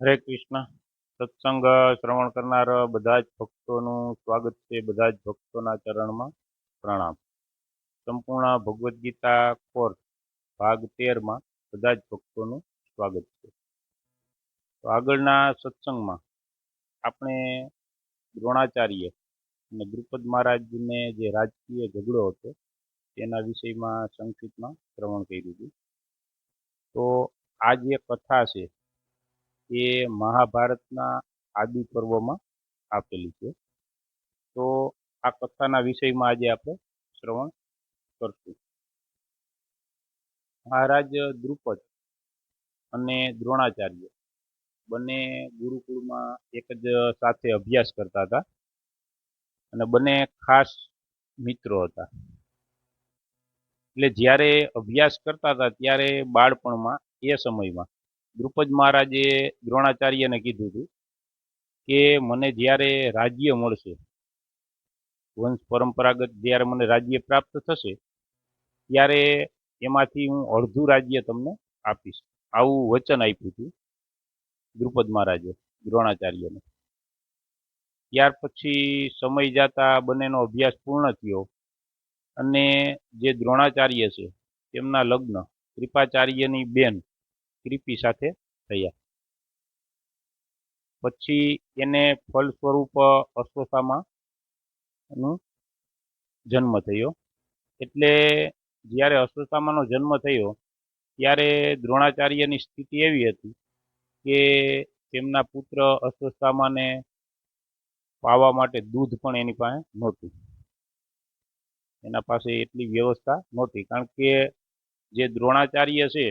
હરે કૃષ્ણ. સત્સંગ શ્રવણ કરનાર બધા જ ભક્તોનું સ્વાગત છે, બધા જ ભક્તોના ચરણમાં પ્રણામ. સંપૂર્ણ ભગવદ્ ગીતા કોર્સ ભાગ તેરમાં બધા જ ભક્તોનું સ્વાગત છે. તો આગળના સત્સંગમાં આપણે દ્રોણાચાર્ય અને દ્રુપદ મહારાજને જે રાજકીય ઝઘડો હતો, તેના વિષયમાં સંક્ષિપ્તમાં શ્રવણ કર્યું હતું. તો આ જે કથા છે એ મહાભારતના આદિ પર્વમાં આપેલી છે. તો આ કથાના વિષયમાં આજે આપણે શ્રવણ કરશું. મહારાજ દ્રુપદ અને દ્રોણાચાર્ય બંને ગુરુકુળમાં એક જ સાથે અભ્યાસ કરતા હતા અને બંને ખાસ મિત્રો હતા. એટલે જ્યારે અભ્યાસ કરતા હતા ત્યારે બાળપણમાં એ સમયમાં દ્રુપદ મહારાજે દ્રોણાચાર્યને કીધું હતું કે મને જ્યારે રાજ્ય મળશે, વંશ પરંપરાગત જ્યારે મને રાજ્ય પ્રાપ્ત થશે, ત્યારે એમાંથી હું અડધું રાજ્ય તમને આપીશ. આવું વચન આપ્યું હતું દ્રુપદ મહારાજે દ્રોણાચાર્યને. ત્યાર પછી સમય જતા બંનેનો અભ્યાસ પૂર્ણ થયો અને જે દ્રોણાચાર્ય છે, તેમના લગ્ન, કૃપાચાર્યની બેન કૃપી સાથે થયા. પછી એને ફળ સ્વરૂપ અશ્વત્થામાં જન્મ થયો. એટલે જ્યારે અશ્વસામાનો જન્મ થયો, ત્યારે દ્રોણાચાર્યની સ્થિતિ એવી હતી કે તેમના પુત્ર અશ્વસ્થામાને પાવા માટે દૂધ પણ એની પાસે નહોતું. એના પાસે એટલી વ્યવસ્થા નહોતી. કારણ કે જે દ્રોણાચાર્ય છે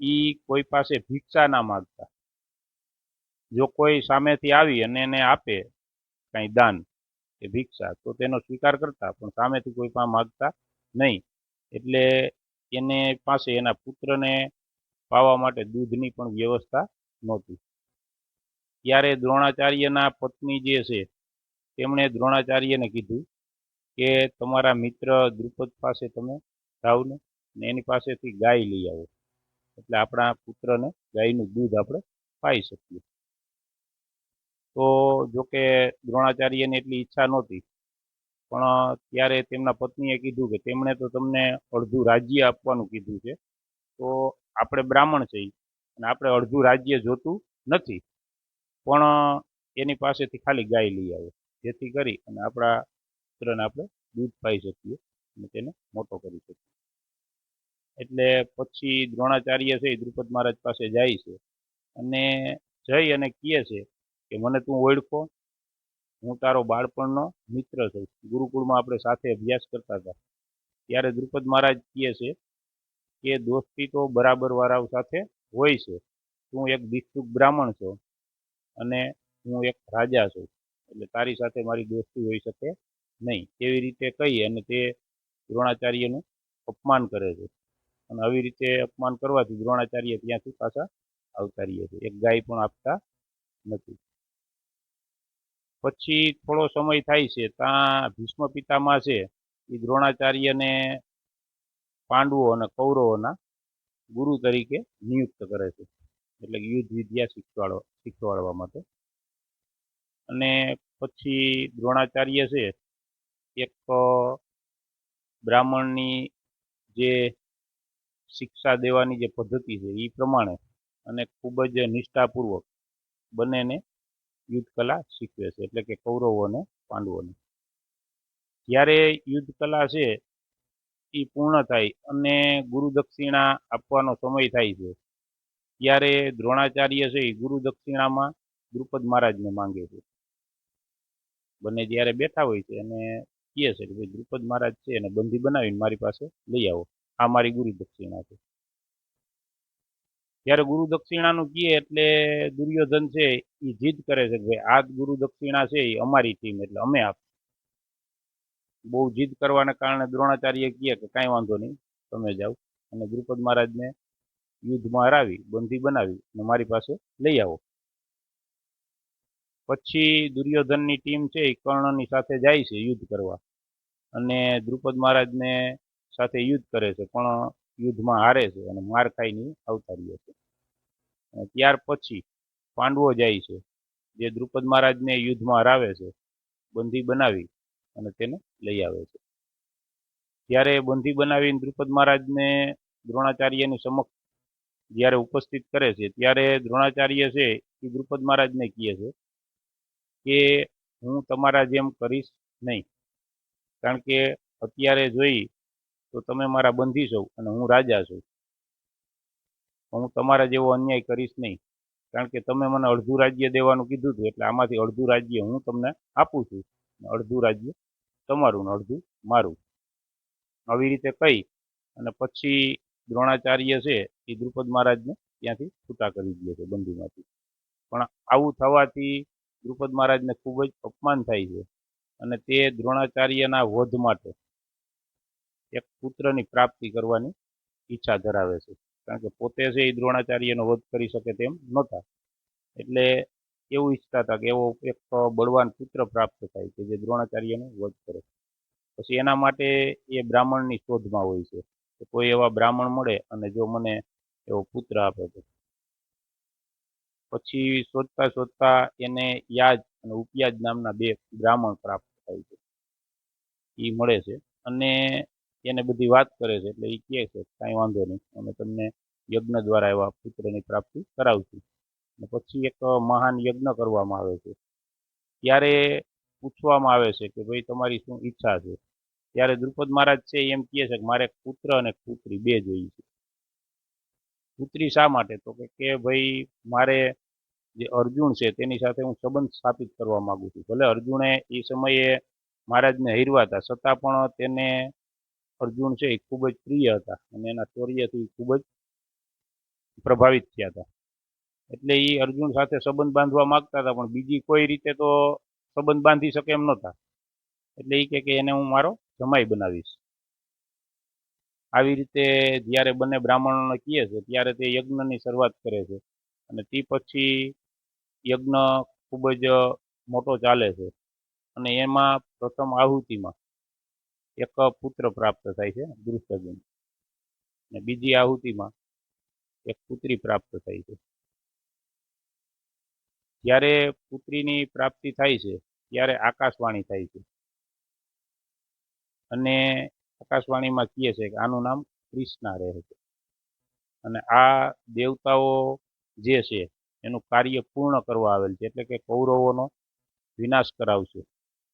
એ કોઈ પાસે ભિક્ષા ના માગતા. જો કોઈ સામેથી આવી અને એને આપે કાંઈ દાન, કે ભિક્ષા, તો તેનો સ્વીકાર કરતા, પણ સામેથી કોઈ પણ માગતા નહીં. એટલે એને પાસે એના પુત્રને પાવા માટે દૂધની પણ વ્યવસ્થા નહોતી. ત્યારે દ્રોણાચાર્યના પત્ની જે છે, તેમણે દ્રોણાચાર્યને કીધું કે, તમારા મિત્ર દ્રુપદ પાસે તમે જાઓ ને એની પાસેથી ગાય લઈ આવો. એટલે આપણા પુત્રને ગાયનું દૂધ આપણે પાઈ શકીએ. તો જોકે દ્રોણાચાર્યને એટલી ઈચ્છા નહોતી, પણ ત્યારે તેમના પત્નીએ કીધું કે તેમણે તો તમને અડધું રાજ્ય આપવાનું કીધું છે, તો આપણે બ્રાહ્મણ છીએ અને આપણે અડધું રાજ્ય જોતું નથી, પણ એની પાસેથી ખાલી ગાય લઈ આવે, જેથી કરી અને આપણા પુત્રને આપણે દૂધ પાઈ શકીએ અને તેને મોટો કરી શકીએ. એટલે પછી દ્રોણાચાર્ય છે એ દ્રુપદ મહારાજ પાસે જાય છે. અને જઈ અને કહે છે કે મને તું ઓળખો, હું તારો બાળપણનો મિત્ર છું ગુરુકુળમાં આપણે સાથે અભ્યાસ કરતા હતા. ત્યારે દ્રુપદ મહારાજ કહે છે કે દોસ્તી તો બરાબર વાળાઓ સાથે હોય છે. તું એક ભિક્ષુક બ્રાહ્મણ છો અને હું એક રાજા છું. એટલે તારી સાથે મારી દોસ્તી હોઈ શકે નહીં. તેવી રીતે કહી અને તે દ્રોણાચાર્યનું અપમાન કરે છે. અને આવી રીતે અપમાન કરવાથી દ્રોણાચાર્ય ત્યાંથી પાછા આવતા રહીએ છે. એક ગાય પણ આપતા નથી. પછી થોડો સમય થાય છે. ત્યાં ભીષ્મ પિતામાં છે. એ દ્રોણાચાર્યને પાંડવો અને કૌરવોના ગુરુ તરીકે નિયુક્ત કરે છે. એટલે યુદ્ધ વિદ્યા શીખવાડવા શીખવાડવા માટે. અને પછી દ્રોણાચાર્ય છે. એક બ્રાહ્મણની જે શિક્ષા દેવાની જે પદ્ધતિ છે એ પ્રમાણે અને ખૂબ જ નિષ્ઠાપૂર્વક બંનેને યુદ્ધ કલા શીખવે છે, એટલે કે કૌરવો અને પાંડવોને. જ્યારે યુદ્ધ કલા છે એ પૂર્ણ થાય અને ગુરુ દક્ષિણા આપવાનો સમય થાય છે, ત્યારે દ્રોણાચાર્ય છે એ ગુરુ દક્ષિણામાં દ્રુપદ મહારાજને માંગે છે. બંને જ્યારે બેઠા હોય છે અને કહે છે કે ભાઈ દ્રુપદ મહારાજ છે, એને બંધી બનાવીને મારી પાસે લઈ આવો. આ મારી ગુરુ દક્ષિણા છે. ત્યારે ગુરુ દક્ષિણાનું કહે એટલે દુર્યોધન છે એ જીદ કરે છે કે ભાઈ, આ ગુરુ દક્ષિણા છે એ અમારી ટીમ એટલે અમે આપશું બહુ જીદ કરવાને કારણે દ્રોણાચાર્ય કહે કે કાંઈ વાંધો નહીં, તમે જાઓ. અને દ્રુપદ મહારાજને યુદ્ધમાં હરાવી, બંધી બનાવી અને મારી પાસે લઈ આવો. પછી દુર્યોધનની ટીમ છે એ કર્ણની સાથે જાય છે યુદ્ધ કરવા. અને દ્રુપદ મહારાજને સાથે યુદ્ધ કરે છે, પણ યુદ્ધમાં હારે છે અને માર ખાઈને અવતારીએ છે. અને ત્યાર પછી પાંડવો જાય છે, જે દ્રુપદ મહારાજને યુદ્ધમાં હરાવે છે, બંધી બનાવી અને તેને લઈ આવે છે. ત્યારે બંધી બનાવીને દ્રુપદ મહારાજને દ્રોણાચાર્યની સમક્ષ જ્યારે ઉપસ્થિત કરે છે, ત્યારે દ્રોણાચાર્ય છે એ દ્રુપદ મહારાજને કહે છે કે હું તમારા જેમ કરીશ નહીં, કારણ કે અત્યારે જોઈ તો તમે મારા બંધી છો અને હું રાજા છું. હું તમારા જેવો અન્યાય કરીશ નહીં. કારણ કે તમે મને અડધું રાજ્ય દેવાનું કીધું હતું, એટલે આમાંથી અડધું રાજ્ય હું તમને આપું છું. અડધું રાજ્ય તમારું ને અડધું મારું. આવી રીતે કહી અને પછી દ્રોણાચાર્ય છે એ દ્રુપદ મહારાજને ત્યાંથી છૂટા કરી દે છે બંધીમાંથી. પણ આવું થવાથી દ્રુપદ મહારાજને ખૂબ જ અપમાન થાય છે અને તે દ્રોણાચાર્યના વધ માટે એક પુત્રની પ્રાપ્તિ કરવાની ઈચ્છા ધરાવે છે. કારણ કે પોતે છે એ દ્રોણાચાર્યનો વધ કરી શકે તેમ નહોતા. એટલે એવું ઈચ્છતા હતા કે એવો એક બળવાન પુત્ર પ્રાપ્ત થાય કે જે દ્રોણાચાર્યનો વધ કરે. પછી એના માટે એ બ્રાહ્મણની શોધમાં હોય છે. કે કોઈ એવા બ્રાહ્મણ મળે અને જો મને એવો પુત્ર આપે તો. પછી શોધતા શોધતા એને યાજ અને ઉપયાજ નામના બે બ્રાહ્મણ પ્રાપ્ત થાય છે. એ મળે છે. અને એને બધી વાત કરે છે, એટલે એ કહે છે, કાંઈ વાંધો નહીં, અમે તમને યજ્ઞ દ્વારા એવા પુત્રની પ્રાપ્તિ કરાવશું. અને પછી એક મહાન યજ્ઞ કરવામાં આવે છે. ત્યારે પૂછવામાં આવે છે કે ભાઈ તમારી શું ઈચ્છા છે? ત્યારે દ્રુપદ મહારાજ છે એમ કહે છે કે મારે પુત્ર અને પુત્રી બે જોઈએ છે. પુત્રી શા માટે? તો કે કે ભાઈ મારે જે અર્જુન છે તેની સાથે હું સંબંધ સ્થાપિત કરવા માગું છું. ભલે અર્જુને એ સમયે મહારાજને હિરવા હતા, છતાં પણ તેને અર્જુન છે એ ખૂબ જ પ્રિય હતા અને એના શૌર્યથી ખૂબ જ પ્રભાવિત થયા હતા. એટલે એ અર્જુન સાથે સંબંધ બાંધવા માંગતા હતા, પણ બીજી કોઈ રીતે તો સંબંધ બાંધી શકે એમ નહોતા. એટલે એ કે એને હું મારો જમાઈ બનાવીશ. આવી રીતે જ્યારે બંને બ્રાહ્મણોને કહે છે, ત્યારે તે યજ્ઞની શરૂઆત કરે છે. અને તે પછી યજ્ઞ ખૂબ જ મોટો ચાલે છે. અને એમાં પ્રથમ આહુતિમાં એક પુત્ર પ્રાપ્ત થાય છે દૃષ્ટગુણ અને બીજી આહુતિમાં એક પુત્રી પ્રાપ્ત થાય છે. જ્યારે પુત્રીની પ્રાપ્તિ થાય છે, ત્યારે આકાશવાણી થાય છે. અને આકાશવાણીમાં કહે છે કે આનું નામ ક્રિષ્ના રહે છે. અને આ દેવતાઓ જે છે, એનું કાર્ય પૂર્ણ કરવા આવેલ છે, એટલે કે કૌરવોનો વિનાશ કરાવશે.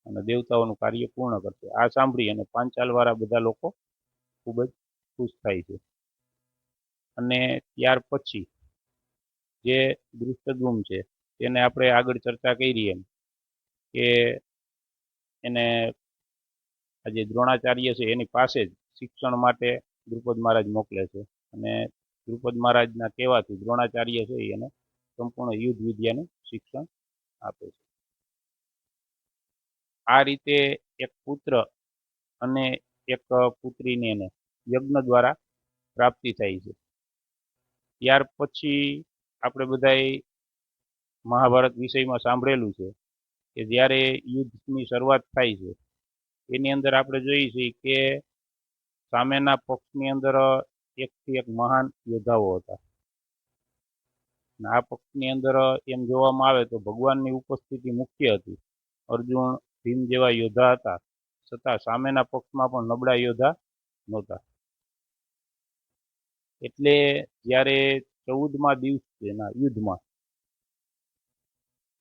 અને દેવતાઓનું કાર્ય પૂર્ણ કરશે. આ સાંભળી અને પાંચાલવાળા બધા લોકો ખૂબ જ ખુશ થાય છે. અને ત્યાર પછી જે દૃષ્ટદ્યુમ છે, તેને આપણે આગળ ચર્ચા કરી એમ કે એને આ જે દ્રોણાચાર્ય છે, એની પાસે જ શિક્ષણ માટે દ્રુપદ મહારાજ મોકલે છે. અને દ્રુપદ મહારાજના કહેવાથી દ્રોણાચાર્ય છે, એને સંપૂર્ણ યુદ્ધ વિદ્યાનું શિક્ષણ આપે છે. આ રીતે એક પુત્ર અને એક પુત્રીને એને યજ્ઞ દ્વારા પ્રાપ્તિ થાય છે. ત્યાર પછી આપણે બધાએ મહાભારત વિષયમાં સાંભળેલું છે કે જ્યારે યુદ્ધની શરૂઆત થાય છે, એની અંદર આપણે જોઈએ છીએ કે સામેના પક્ષની અંદર એકથી એક મહાન યોદ્ધાઓ હતા. આ પક્ષની અંદર એમ જોવામાં આવે તો ભગવાનની ઉપસ્થિતિ મુખ્ય હતી. અર્જુન ભીમ જેવા યોદ્ધા હતા. છતાં સામેના પક્ષમાં પણ નબળા યોદ્ધા નહોતા. એટલે જ્યારે ચૌદમા દિવસના યુદ્ધમાં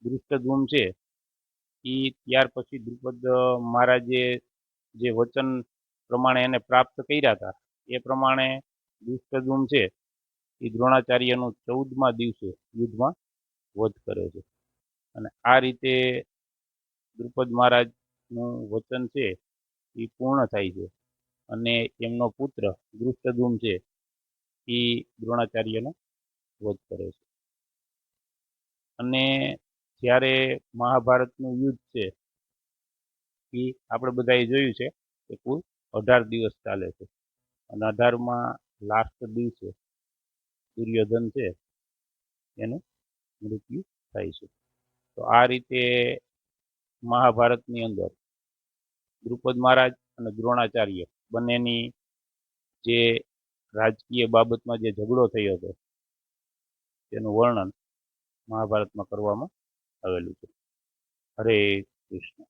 દૃષ્ટધૂમ છે એ ત્યાર પછી દ્રુપદ મહારાજે જે વચન પ્રમાણે એને પ્રાપ્ત કર્યા હતા, એ પ્રમાણે દુષ્ટધૂમ છે એ દ્રોણાચાર્યનું ચૌદમા દિવસે યુદ્ધમાં વધ કરે છે. અને આ રીતે દ્રુપદ મહારાજનું વચન છે, એ પૂર્ણ થાય છે. અને એમનો પુત્ર દૃષ્ટધૂમ છે, એ દ્રોણાચાર્યનો વધ કરે છે. અને જ્યારે મહાભારતનું યુદ્ધ છે, એ આપણે બધાએ જોયું છે કે કુલ અઢાર દિવસ ચાલે છે. અને અઢારમાં લાસ્ટ દિવસે દુર્યોધન છે, એનું મૃત્યુ થાય છે. તો આ રીતે મહાભારતની અંદર. દ્રુપદ મહારાજ અને દ્રોણાચાર્ય બંનેની જે રાજકીય બાબતમાં જે ઝઘડો થયો હતો, તેનું વર્ણન મહાભારતમાં કરવામાં આવેલું છે. હરે કૃષ્ણ.